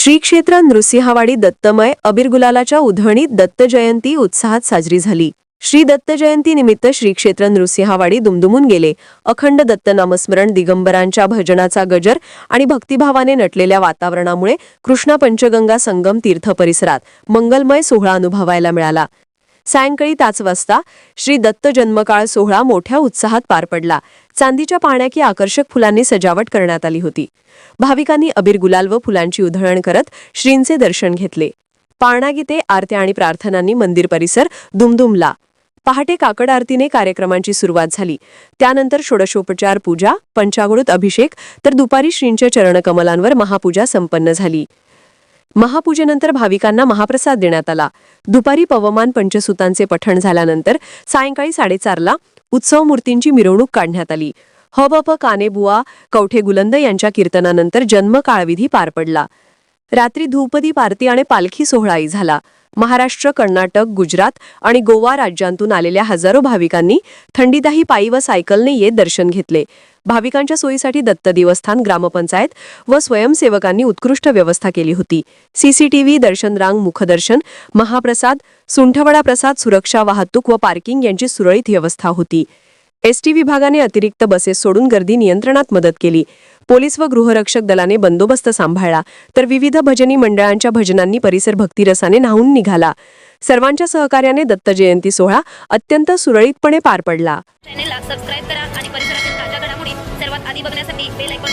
श्री क्षेत्र नृसिंहवाडी दत्तमय अबिरगुलालाच्या उधळणीत दत्त जयंती उत्साहात साजरी झाली. श्री दत्त जयंती निमित्त श्री क्षेत्र नृसिंहवाडी दुमदुमून गेले. अखंड दत्त नामस्मरण दिगंबरांच्या भजनाचा गजर आणि भक्तिभावाने नटलेल्या वातावरणामुळे कृष्णा पंचगंगा संगम तीर्थ परिसरात मंगलमय सोहळा अनुभवायला मिळाला. सायंकाळी पाच वाजता श्री दत्त जन्मकाळ सोहळा मोठ्या उत्साहात पार पडला. चांदीच्या पाण्याकी आकर्षक फुलांनी सजावट करण्यात आली होती. भाविकांनी अबीर गुलाल व फुलांची उधळण करत श्रींचे दर्शन घेतले. पाळणागीते आरत्या आणि प्रार्थनांनी मंदिर परिसर दुमदुमला पहाटे काकड आरतीने कार्यक्रमांची सुरुवात झाली. त्यानंतर षोडशोपचार पूजा पंचागृत अभिषेक तर दुपारी श्रींच्या चरणकमलांवर महापूजा संपन्न झाली. महापूजेनंतर भाविकांना महाप्रसाद देण्यात आला. दुपारी पवमान पंचसुतांचे पठण झाल्यानंतर सायंकाळी साडेचारला उत्सव मूर्तींची मिरवणूक काढण्यात आली. हबप कानेबुवा कवठे गुलंद यांच्या कीर्तनानंतर जन्म काळविधी पार पडला. रात्री धूपदीप आरती आणि पालखी सोहळाही झाला. महाराष्ट्र कर्नाटक गुजरात आणि गोवा राज्यांतून आलेल्या हजारो भाविकांनी थंडीदाही पायी व सायकलने येत दर्शन घेतले. भाविकांच्या सोयीसाठी दत्त देवस्थान ग्रामपंचायत व स्वयंसेवकांनी उत्कृष्ट व्यवस्था केली होती. सीसीटीव्ही दर्शन रांग मुखदर्शन महाप्रसाद सुंठवडा प्रसाद सुरक्षा वाहतूक व पार्किंग यांची सुरळीत व्यवस्था होती. एसटी विभागाने अतिरिक्त बसेस सोडून गर्दी नियंत्रणात मदत केली. पोलीस व गृहरक्षक दलाने बंदोबस्त सांभाळला तर विविध भजनी मंडळांच्या भजनांनी परिसर भक्तिरसाने न्हावून निघाला. सर्वांच्या सहकार्याने दत्त जयंती सोहळा अत्यंत सुरळीतपणे पार पडला. चॅनेलला सबस्क्राईब करा आणि परिसरातील ताज्या घडामोडी सर्वात आधी बघण्यासाठी बेल आयकॉन